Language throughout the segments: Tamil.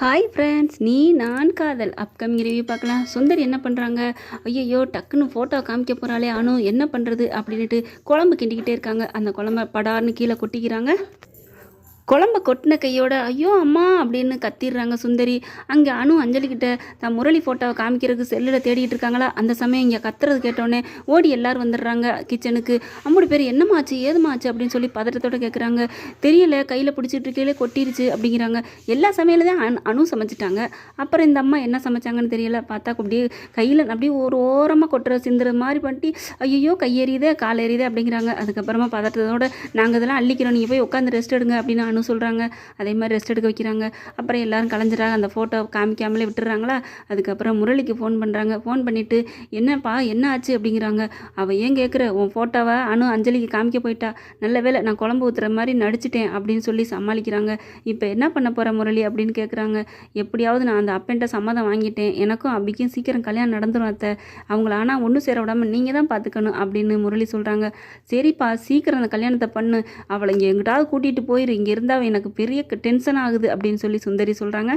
ஹாய் ஃப்ரெண்ட்ஸ் நீ நான் காதல். அப்கமிங் ரிவ்யூ பார்க்கலாம். சுந்தர் என்ன பண்ணுறாங்க ஐயையோ டக்குன்னு ஃபோட்டோ காமிக்க போகிறாளே அனு. என்ன பண்ணுறது அப்படின்ட்டு குழம்பு கிண்டிக்கிட்டே இருக்காங்க. அந்த குழம்ப படார்னு கீழே கொட்டிக்கிறாங்க. குழம்ப கொட்டின கையோட ஐயோ அம்மா அப்படின்னு கத்திடுறாங்க சுந்தரி. அங்கே அணு அஞ்சலிக்கிட்ட தான் முரளி ஃபோட்டோவை காமிக்கிறதுக்கு செல்லில் தேடிட்டு இருக்காங்களா? அந்த சமயம் இங்கே கத்துறது கேட்டோடனே ஓடி எல்லாரும் வந்துடுறாங்க கிச்சனுக்கு அம்மோட பேர் என்னமாச்சு ஏதுமாச்சு? அப்படின்னு சொல்லி பதட்டத்தோட கேட்குறாங்க தெரியல கையில் பிடிச்சிட்டு இருக்கையிலே கொட்டிருச்சு அப்படிங்கிறாங்க. எல்லா சமையலும் தான் அனு- அணு சமைச்சிட்டாங்க. அப்புறம் இந்த அம்மா என்ன சமைச்சாங்கன்னு தெரியல. பார்த்தா அப்படியே கையில் அப்படியே ஒரு ஓரமாக கொட்டுற சிந்துற மாதிரி பண்ணிட்டு ஐயோ கையெறியுதே கால் எறியுதே அப்படிங்கிறாங்க. அதுக்கப்புறமா பதட்டத்தோட நாங்கள் இதெல்லாம் அள்ளிக்கிறோம். நீங்கள் போய் உட்காந்து ரெஸ்ட் எடுங்க அப்படின்னு அனு சொல்கிறாங்க அதே மாதிரி ரெஸ்ட் எடுக்க வைக்கிறாங்க. அப்புறம் எல்லாரும் கலைஞ்சிறாங்க அந்த ஃபோட்டோ காமிக்காமலே விட்டுறாங்களா அதுக்கப்புறம் முரளிக்கு ஃபோன் பண்ணுறாங்க ஃபோன் பண்ணிவிட்டு என்னப்பா என்ன ஆச்சு? அப்படிங்கிறாங்க. அவள் ஏன் கேட்குற உன் ஃபோட்டோவை அனு அஞ்சலிக்கு காமிக்க போயிட்டா. நல்ல வேளை நான் குழம்பு ஊற்றுற மாதிரி நடிச்சிட்டேன் அப்படின்னு சொல்லி சமாளிக்கிறாங்க. இப்போ என்ன பண்ண போகிற முரளி? அப்படின்னு கேட்குறாங்க எப்படியாவது நான் அந்த அப்பன்ட்ட சம்மதம் வாங்கிட்டேன். எனக்கும் அபிக்கும் சீக்கிரம் கல்யாணம் நடந்துரும் அத்தை. அவங்கள ஆனால் ஒன்றும் சேர விடாமல் நீங்கள் தான் பார்த்துக்கணும் அப்படின்னு முரளி சொல்கிறாங்க சரிப்பா சீக்கிரம் அந்த கல்யாணத்தை பண்ணு. அவளை இங்கே எங்கிட்டாவது கூட்டிகிட்டு போயிரு. இங்கேருந்து இருந்தால் அவ எனக்கு பெரிய டென்ஷன் ஆகுது அப்படின்னு சொல்லி சுந்தரி சொல்கிறாங்க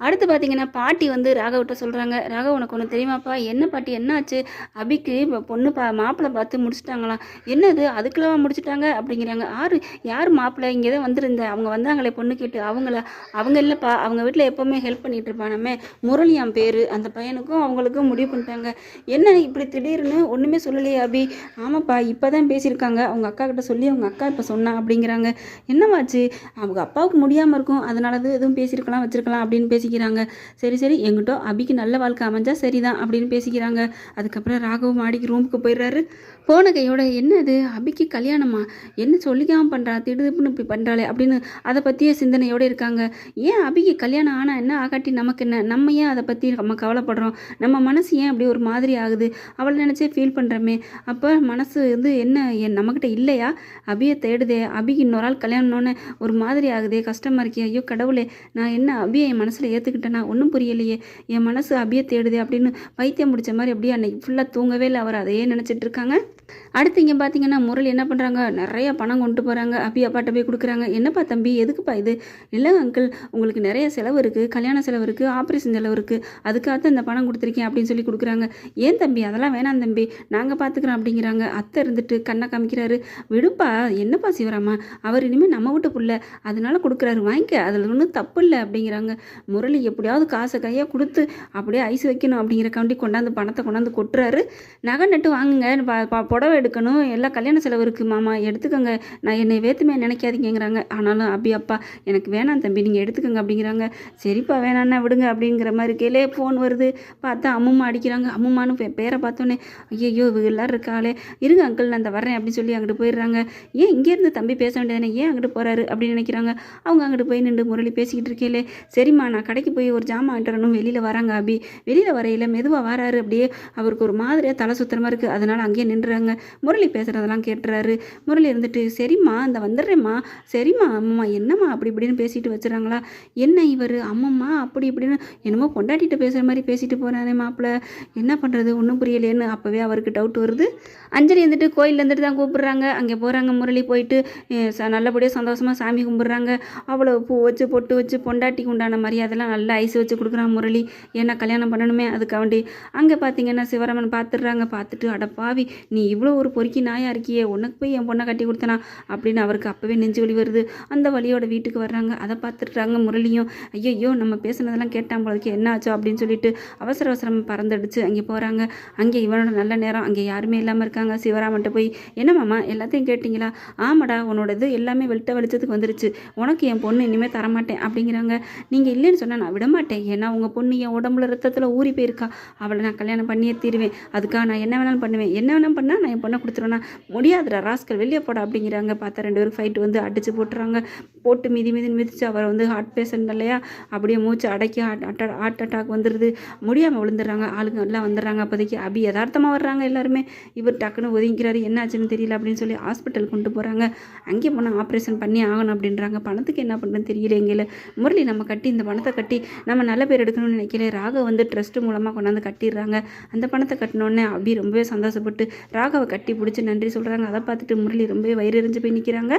அடுத்து பார்த்தீங்கன்னா பாட்டி வந்து ராகவ்கிட்ட சொல்கிறாங்க ராகவ் உனக்கு ஒன்று தெரியுமாப்பா? என்ன பாட்டி? என்னாச்சு? அபிக்கு இப்போ பொண்ணு பா மாப்பிள்ளை பார்த்து முடிச்சிட்டாங்களாம். என்னது? அதுக்குள்ளவா முடிச்சிட்டாங்க? அப்படிங்கிறாங்க. யார் யார் மாப்பிள்ளை இங்கே தான் வந்திருந்த. அவங்க வந்தாங்களே பொண்ணு கேட்டு. அவங்கள? அவங்க இல்லைப்பா. அவங்க வீட்டில் எப்போவுமே ஹெல்ப் பண்ணிட்டு இருப்பானமே. முரளியாம் பேர். அந்த பையனுக்கும் அவங்களுக்கும் முடிவு பண்ணிட்டாங்க. என்ன இப்படி திடீர்னு? ஒன்றுமே சொல்லலையே அபி. ஆமாப்பா இப்போ தான் பேசியிருக்காங்க. அவங்க அக்கா கிட்ட சொல்லி அவங்க அக்கா இப்போ சொன்னா அப்படிங்கிறாங்க. என்னவாச்சு? அவங்க அப்பாவுக்கு முடியாமல் இருக்கும். அதனால தான் எதுவும் பேசியிருக்கலாம் வச்சிருக்கலாம் அப்படின்னு பேசி பேசிக்கிறாங்க. சரி சரி எங்கிட்ட அபிக்கு நல்ல வாழ்க்கை அமைஞ்சா சரிதான் அப்படின்னு பேசிக்கிறாங்க. அதுக்கப்புறம் ராகவும் மாடிக்கு ரூமுக்கு போயிடுறாரு. போன கையோட என்ன இது அபிக்கு கல்யாணமா? என்ன சொல்லிக்காம பண்ணுறா திடுதுப்புன்னு இப்படி பண்ணுறாளே அப்படின்னு அதை பற்றியே சிந்தனையோடு இருக்காங்க. ஏன் அபிக்கு கல்யாணம் ஆனால் என்ன ஆகாட்டி நமக்கு என்ன? நம்ம ஏன் அதை பற்றி நம்ம கவலைப்படுறோம்? நம்ம மனசு ஏன் அப்படி ஒரு மாதிரி ஆகுது? அவளை நினச்சே ஃபீல் பண்ணுறோமே அப்போ மனசு வந்து என்ன? என் நம்மக்கிட்ட இல்லையா? அபியை தேடுதே. அபிக்கு இன்னொரு ஆள் கல்யாணம்னோன்னு ஒரு மாதிரி ஆகுதே. கஷ்டமாக இருக்கே. ஐயோ கடவுளே. நான் என்ன அபியை என் மனசில் ஏற்றுக்கிட்டேனா ஒன்றும் புரியலையே. என் மனசு அபியை தேடுது அப்படின்னு வைத்தியம் முடிச்ச மாதிரி அப்படியே அன்னைக்கு ஃபுல்லாக தூங்கவே இல்லை. அவர் அதையே நினச்சிட்டு இருக்காங்க. அடுத்து இங்கே பார்த்தீங்கன்னா முரளி என்ன பண்ணுறாங்க நிறைய பணம் கொண்டு போகிறாங்க அபி அப்பாட்ட போய் கொடுக்குறாங்க. என்னப்பா தம்பி எதுக்குப்பா இது? இல்லை அங்கிள் உங்களுக்கு நிறைய செலவு இருக்குது கல்யாண செலவு இருக்குது ஆப்ரேஷன் செலவு இருக்குது அதுக்காக இந்த பணம் கொடுத்துருக்கேன் அப்படின்னு சொல்லி கொடுக்குறாங்க. ஏன் தம்பி? அதெல்லாம் வேணாம் தம்பி. நாங்கள் பார்த்துக்குறோம் அப்படிங்கிறாங்க. அத்தை இருந்துட்டு கண்ணை காமிக்கிறாரு. விடுப்பா என்னப்பா சிவராமா? அவர் இனிமேல் நம்ம விட்டு புள்ள. அதனால கொடுக்குறாரு. வாங்கிக்க. அதில் ஒன்றும் தப்பு இல்லை அப்படிங்கிறாங்க. முரளி எப்படியாவது காசை கையாக கொடுத்து அப்படியே ஐஸ் வைக்கணும் அப்படிங்கிறக்காண்டி கொண்டாந்து பணத்தை கொண்டாந்து கொட்டுறாரு. நகை நட்டு வாங்குங்க ப- புடவை எடுக்கணும் எல்லாம் கல்யாண செலவு இருக்குது மாமா எடுத்துக்கோங்க. நான் என்னை வேத்துமே நினைக்காதீங்கிறாங்க ஆனாலும் அபி அப்பா எனக்கு வேணாம் தம்பி நீங்கள் எடுத்துக்கோங்க அப்படிங்கிறாங்க. சரிப்பா வேணாண்ணா விடுங்க அப்படிங்கிற மாதிரி கேளே ஃபோன் வருது. பார்த்தா அம்மம்மா அடிக்கிறாங்க. அம்மம்மான்னு பேரை பார்த்தோன்னே ஐயோ இவங்க எல்லாரும் இருக்காளே. இருங்க அங்கிள் நான் அந்த வரேன் அப்படின்னு சொல்லி அங்கிட்டு போயிடுறாங்க. ஏன் இங்கேருந்து தம்பி பேச வேண்டியதானே ஏன் அங்கிட்டு போகிறாரு அப்படின்னு நினைக்கிறாங்க. அவங்க அங்கிட்டு போய் நின்று முரளி பேசிக்கிட்டு இருக்கேலே சரிம்மா நான் கடைக்கு போய் ஒரு ஜாமான் வாங்கிட்டு வெளியில் வராங்க அபி. வெளியில் வரையில மெதுவாக வராரு. அப்படியே அவருக்கு ஒரு மாதிரியாக தலை சுத்தரமாக இருக்குது அதனால் அங்கேயே நின்றுறாங்க. முரளி பேசுகிறதெல்லாம் கேட்டுறாரு. முரளி இருந்துட்டு சரிம்மா இந்த வந்துடுறேம்மா. சரிம்மா அம்மா என்னம்மா அப்படி இப்படின்னு பேசிட்டு வச்சுறாங்களா? என்ன இவர்? அம்மம்மா அப்படி இப்படின்னு என்னமோ பொண்டாட்டிகிட்ட பேசுகிற மாதிரி பேசிட்டு போகிறானே மாப்பிள்ள என்ன பண்ணுறது ஒன்றும் புரியலையேன்னு அப்போவே அவருக்கு டவுட் வருது. அஞ்சலி வந்துட்டு கோயிலில் இருந்துட்டு தான் கூப்பிட்றாங்க. அங்கே போகிறாங்க முரளி போயிட்டு. ச- நல்லபடியாக சந்தோஷமாக சாமி கும்பிட்றாங்க. அவ்வளோ பூ வச்சு பொட்டு வச்சு பொண்டாட்டிக்கு உண்டான மரியாதைலாம் நல்லா ஐஸ் வச்சு கொடுக்குறான் முரளி. ஏன்னா கல்யாணம் பண்ணணுமே அதுக்காண்டி அங்கே பார்த்தீங்கன்னா சிவராமன் பார்த்துடுறாங்க பார்த்துட்டு அட பாவி நீ இவ்வளோ ஒரு பொறுக்கி நாயாக இருக்கியே. உனக்கு போய் என் பொண்ணை கட்டி கொடுத்தனா? அப்படின்னு அவருக்கு அப்போவே நெஞ்சு வலி வருது. அந்த வழியோட வீட்டுக்கு வர்றாங்க. அதை பார்த்துட்றாங்க முரளியும். ஐயோ நம்ம பேசுனதெல்லாம் கேட்டான் போலக்கு என்ன ஆச்சோ? அப்படின்னு சொல்லிட்டு அவசர அவசரம் பறந்துடுச்சு. அங்கே போகிறாங்க அங்கே இவனோட நல்ல நேரம். அங்கே யாருமே இல்லாமல் இருக்காங்க. சிவராமன்ட்ட போய் என்ன மாமா எல்லாத்தையும் கேட்டிங்களா? ஆமாடா உன்னோட இது எல்லாமே வெளிட்ட வெளிச்சத்துக்கு வந்துருச்சு. உனக்கு என் பொண்ணு இனிமேல் தரமாட்டேன். அப்படிங்கிறாங்க. நீங்கள் இல்லைன்னு சொன்னால் நான் விட மாட்டேன் ஏன்னா உங்கள் பொண்ணு என் உடம்புல ரத்தத்தில் ஊறி போயிருக்கா. அவளை நான் கல்யாணம் பண்ணியே தீருவேன். அதுக்காக நான் என்ன வேணாலும் பண்ணுவேன். என்ன வேணாலும் பண்ணால் நான் என் பொண்ணை கொடுத்துருவேன்னா முடியாதுடா ராஸ்கல் வெளியே போட அப்படிங்கிறாங்க. பார்த்தா ரெண்டு பேரும் ஃபைட் வந்து அடிச்சு போட்டுறாங்க. போட்டு மிதி மிதின்னு மிதித்து அவரை வந்து ஹார்ட் பேஷண்ட் இல்லையா? அப்படியே மூச்சு அடக்கி ஹார்ட் அட்டா ஹார்ட் அட்டாக் வந்துடுது முடியாமல் விழுந்துடுறாங்க. ஆளுங்க எல்லாம் வந்துடுறாங்க. அப்போதைக்கு அபி யதார்த்தமாக வர்றாங்க எல்லாருமே. இவர் டக்குன்னு ஒதுங்கிறாரு என்னாச்சுன்னு தெரியல அப்படின்னு சொல்லி ஹாஸ்பிட்டல் கொண்டு போகிறாங்க அங்கே போனால் ஆப்ரேஷன் பண்ணி ஆகணும் அப்படின்றாங்க. பணத்துக்கு என்ன பண்ணுறதுன்னு தெரியல எங்கேல. முரளி நம்ம கட்டி இந்த பணத்தை கட்டி கட்டி நம்ம நல்ல பேர் எடுக்கணும்னு நினைக்கல. ராக வந்து ட்ரஸ்ட் மூலமாக கொண்டாந்து கட்டிடுறாங்க. அந்த பணத்தை கட்டினோடனே அபி ரொம்பவே சந்தோஷப்பட்டு ராகவை கட்டி பிடிச்சி நன்றி சொல்கிறாங்க அதை பார்த்துட்டு முரளி ரொம்பவே வயிறு எறிஞ்சு போய் நிற்கிறாங்க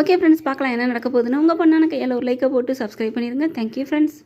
ஓகே ஃப்ரெண்ட்ஸ் பார்க்கலாம் என்ன நடக்க போகுதுன்னு உங்கள் பொண்ணான கையில் ஒரு லைக்கை போட்டு சப்ஸ்கிரைப் பண்ணிடுங்க. Thank you friends